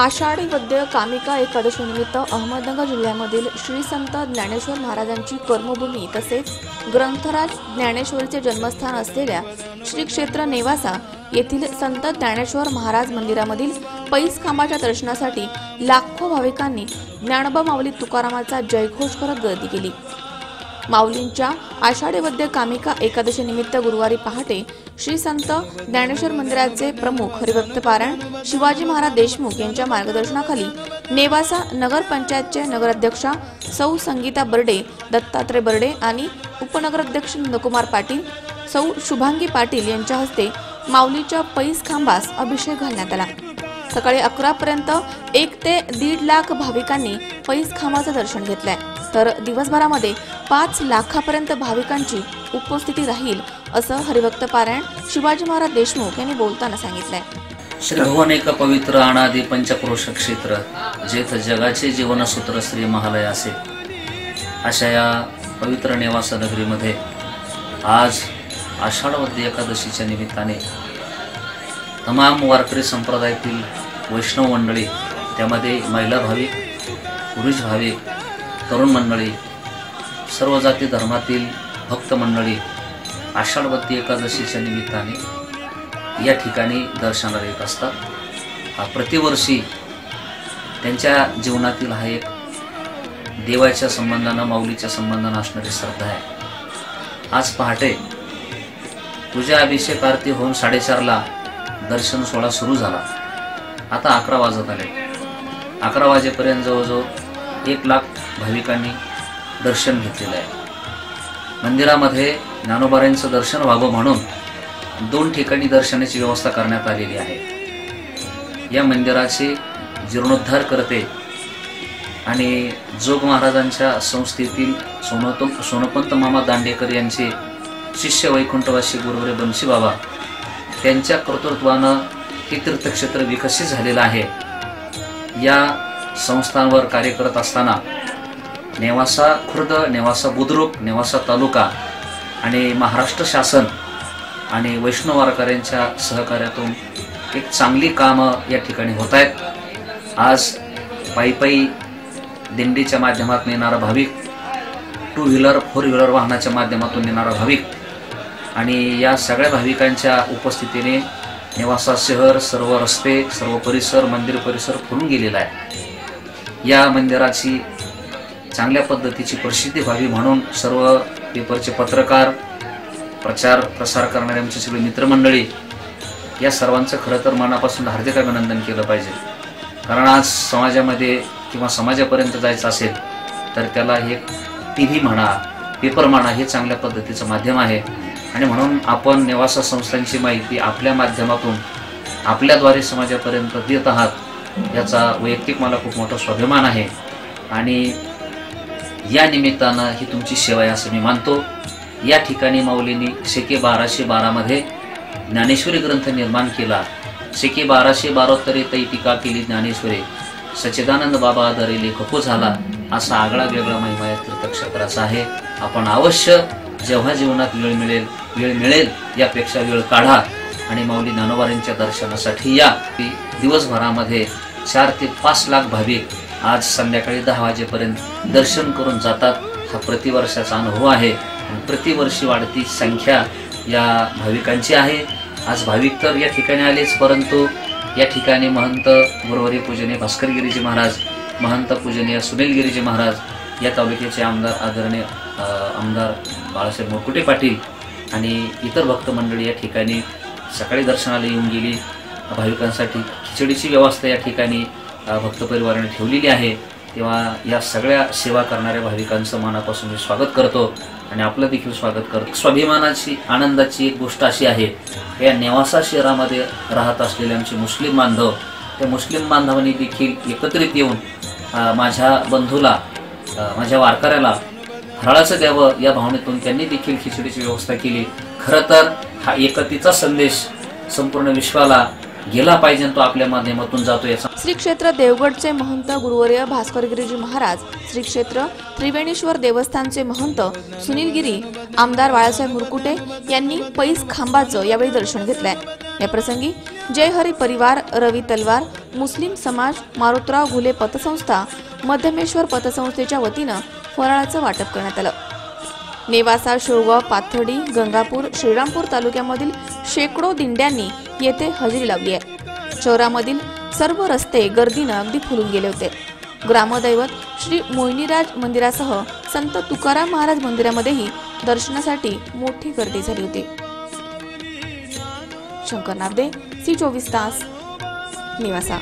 आषाढी वद्य कामिका एकादशीनिमित्त अहमदनगर जिल्ह्यामधील श्री संत ज्ञानेश्वर महाराजांची कर्मभूमी तसेच ग्रंथराज ज्ञानेश्वरीचे जन्मस्थान असलेल्या श्री क्षेत्र नेवासा येथील संत ज्ञानेश्वर महाराज मंदिरामधील पैस खांबाच्या दर्शनासाठी लाखो भाविकांनी ज्ञानबा माऊली तुकारामाचा जयघोष करत गर्दी केली. माऊलींच्या आषाढीवद्य कामिका एकादशीनिमित्त गुरुवारी पहाटे श्री संत ज्ञानेश्वर मंदिराचे प्रमुख हरिभक्त पारायण शिवाजी महाराज देशमुख यांच्या मार्गदर्शनाखाली नेवासा नगर पंचायतचे नगराध्यक्षा सौ संगीता बर्डे दत्तात्रय बर्डे आणि उपनगराध्यक्ष नंदकुमार पाटील सौ शुभांगी पाटील यांच्या हस्ते माऊलीच्या पैस खांबास अभिषेक घालण्यात आला. सकाळी अकरापर्यंत एक ते दीड लाख भाविकांनी पैस खांबाचं दर्शन घेतलंय. तर दिवसभरामध्ये पाच लाखापर्यंत भाविकांची उपस्थिती राहील असं हरिभक्त पारायण शिवाजी महाराज देशमुख यांनी बोलताना सांगितलंय. श्री भुवन एक पवित्र अनादी पंचक्रोश क्षेत्र जेथ जगाचे जीवनसूत्र श्री महालय असे. अशा या पवित्र निवास नगरीमध्ये आज आषाढवद्य एकादशीच्या निमित्ताने तमाम वारकरी संप्रदायातील वैष्णव मंडळी त्यामध्ये महिला भाविक पुरुष भाविक तरुण मंडळी सर्व जाती धर्मातील भक्त मंडळी आषाढवती एकादशीच्या निमित्ताने या ठिकाणी दर्शनाला येत असतात. हा प्रतिवर्षी त्यांच्या जीवनातील हा एक देवाच्या संबंधानं माऊलीच्या संबंधानं असणारी श्रद्धा आहे. आज पहाटे पूजा अभिषेक आरती होऊन साडेचारला दर्शन सोहळा सुरू झाला. आता अकरा वाजत आले. अकरा वाजेपर्यंत जवळजवळ एक लाख भाविकांनी दर्शन घेतलेलं आहे. मंदिरामध्ये ज्ञानोबाऱ्यांचं दर्शन व्हावं म्हणून दोन ठिकाणी दर्शनाची व्यवस्था करण्यात आलेली आहे. या मंदिराचे जीर्णोद्धार करते आणि जोग महाराजांच्या संस्थेतील सोनोत सोनपंत मामा दांडेकर यांचे शिष्य वैकुंठवासी गुरुवरे बंशी बाबा त्यांच्या कर्तृत्वानं हे तीर्थक्षेत्र विकसित झालेलं आहे. या संस्थांवर कार्य करत असताना नेवासा खुर्द नेवासा बुद्रुक नेवासा तालुका आणि महाराष्ट्र शासन आणि वैष्णव वारकऱ्यांच्या सहकार्यातून एक चांगली कामं या ठिकाणी होत आहेत. आज पायी पायी दिंडीच्या माध्यमातून येणारा भाविक टू व्हीलर फोर व्हीलर वाहनाच्या माध्यमातून येणारा भाविक आणि या सगळ्या भाविकांच्या उपस्थितीने नेवासा शहर सर्व रस्ते सर्व परिसर मंदिर परिसर फुलून गेलेला आहे. या मंदिराची चांगल्या पद्धतीची प्रसिद्धी व्हावी म्हणून सर्व पेपरचे पत्रकार प्रचार प्रसार करणारे आमचे सगळे मित्रमंडळी या सर्वांचं खरं तर मनापासून हार्दिक अभिनंदन केलं पाहिजे. कारण आज समाजामध्ये किंवा समाजापर्यंत जायचं असेल तर त्याला हे टी व्ही म्हणा पेपर म्हणा हे चांगल्या पद्धतीचं माध्यम आहे. आणि म्हणून आपण नेवासा संस्थांची माहिती आपल्या माध्यमातून आपल्याद्वारे समाजापर्यंत देत आहात याचा वैयक्तिक मला खूप मोठा स्वाभिमान आहे. आणि या निमित्तानं ही तुमची सेवा आहे असं मी मानतो. या ठिकाणी माऊलींनी शेके बाराशे बारामध्ये ज्ञानेश्वरी ग्रंथ निर्माण केला. शेके बाराशे बारोत्तरी तै टीका केली ज्ञानेश्वरी. सच्चिदानंद बाबा आधारे लेखको झाला. असा आगळा वेगळा महिमा या तीर्थक्षेत्राचा आहे. आपण अवश्य जेव्हा जीवनात वेळ मिळेल वेळ मिळेल यापेक्षा वेळ काढा. आणि माऊली ज्ञानोबारींच्या दर्शनासाठी या. दिवसभरामध्ये चार ते पाच लाख भाविक आज संध्याकाळी दहा वाजेपर्यंत दर्शन करून जातात. हा प्रतिवर्षाचा अनुभव आहे. आणि प्रतिवर्षी वाढती संख्या या भाविकांची आहे. आज भाविक तर या ठिकाणी आलेच परंतु या ठिकाणी महंत गुरुवारी पूजनीय भास्करगिरीजी महाराज महंत पूजनीय सुनीलगिरीजी महाराज या तालुक्याचे आमदार आदरणीय आमदार बाळासाहेब मुरकुटे पाटील आणि इतर भक्त मंडळी या ठिकाणी सकाळी दर्शनाला येऊन गेली. भाविकांसाठी खिचडीची व्यवस्था या ठिकाणी भक्त परिवाराने ठेवलेली आहे तेव्हा या सगळ्या सेवा करणाऱ्या भाविकांचं मनापासून मी स्वागत करतो आणि आपलं देखील स्वागत करतो स्वाभिमानाची आनंदाची एक गोष्ट अशी आहे या नेवासा शहरामध्ये राहत असलेले आमचे मुस्लिम बांधव त्या मुस्लिम बांधवांनी देखील एकत्रित येऊन माझ्या बंधूला माझ्या वारकऱ्याला फराळाचं द्यावं या भावनेतून त्यांनी देखील खिचडीची व्यवस्था केली. खरं तर हा एकतेचा संदेश संपूर्ण विश्वाला गेला पाहिजे तो आपल्या माध्यमातून जातो याचा. श्री क्षेत्र देवगडचे महंत गुरुवर्य भास्कर गिरीजी महाराज श्री क्षेत्र त्रिवेणीश्वर देवस्थानचे महंत सुनील गिरी आमदार बाळासाहेब मुरकुटे यांनी पैस खांबाचं यावेळी दर्शन घेतलंय. या प्रसंगी जय हरी परिवार रवी तलवार मुस्लिम समाज मारुतराव घुले पतसंस्था मध्यमेश्वर पतसंस्थेच्या वतीनं फराळाचं वाटप करण्यात आलं. नेवासा शोवा पाथर्डी गंगापूर श्रीरामपूर तालुक्यामधील शेकडो दिंड्यांनी येथे हजेरी लावली आहे. शहरामधील सर्व रस्ते गर्दीनं अगदी फुलून गेले होते. ग्रामदैवत श्री मोहिनीराज मंदिरासह संत तुकाराम महाराज मंदिरामध्येही दर्शनासाठी मोठी गर्दी झाली होती. शंकर नागदे सी चोवीस तास निवासा.